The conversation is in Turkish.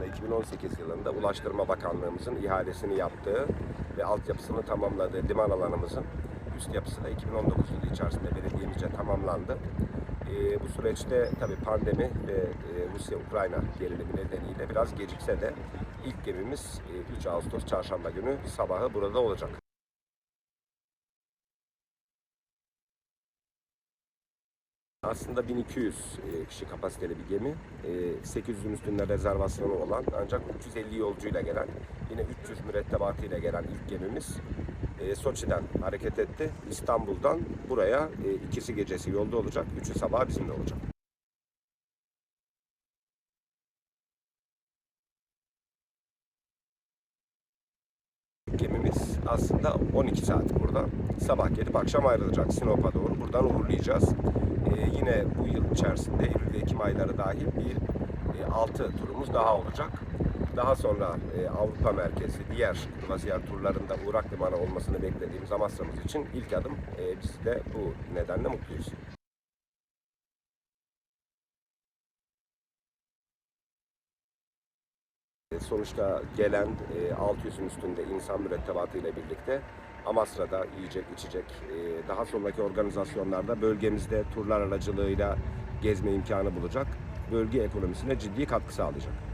aslında 2018 yılında Ulaştırma Bakanlığımızın ihalesini yaptığı ve altyapısını tamamladığı liman alanımızın üst yapısı da 2019 yılı içerisinde belediyemizce tamamlandı. Ee, bu süreçte tabii pandemi ve e, Rusya-Ukrayna gerilimi nedeniyle biraz gecikse de ilk gemimiz e, 3 Ağustos çarşamba günü sabahı burada olacak. Aslında 1200 e, kişi kapasiteli bir gemi. E, 800'ün üstünde rezervasyonu olan ancak 350 yolcuyla gelen, yine 300 mürettebatıyla gelen ilk gemimiz e, Soçi'den hareket etti. İstanbul'dan buraya e, ikisi gecesi yolda olacak, üçü sabah bizimle olacak. Gemimiz aslında 12 saat burada. Sabah gelip akşam ayrılacak Sinop'a doğru. Buradan uğurlayacağız. Ee, yine bu yıl içerisinde Eylül ve Ekim ayları dahil bir 6 turumuz daha olacak. Daha sonra e, Avrupa merkezi diğer kruvaziyar turlarında Uğrak Limanı olmasını beklediğimiz Amasra'mız için ilk adım. E, biz de bu nedenle mutluyuz. Sonuçta gelen e, 600'ün üstünde insan mürettebatı ile birlikte Amasra'da yiyecek, içecek, e, daha sonraki organizasyonlarda bölgemizde turlar aracılığıyla gezme imkanı bulacak. Bölge ekonomisine ciddi katkı sağlayacak.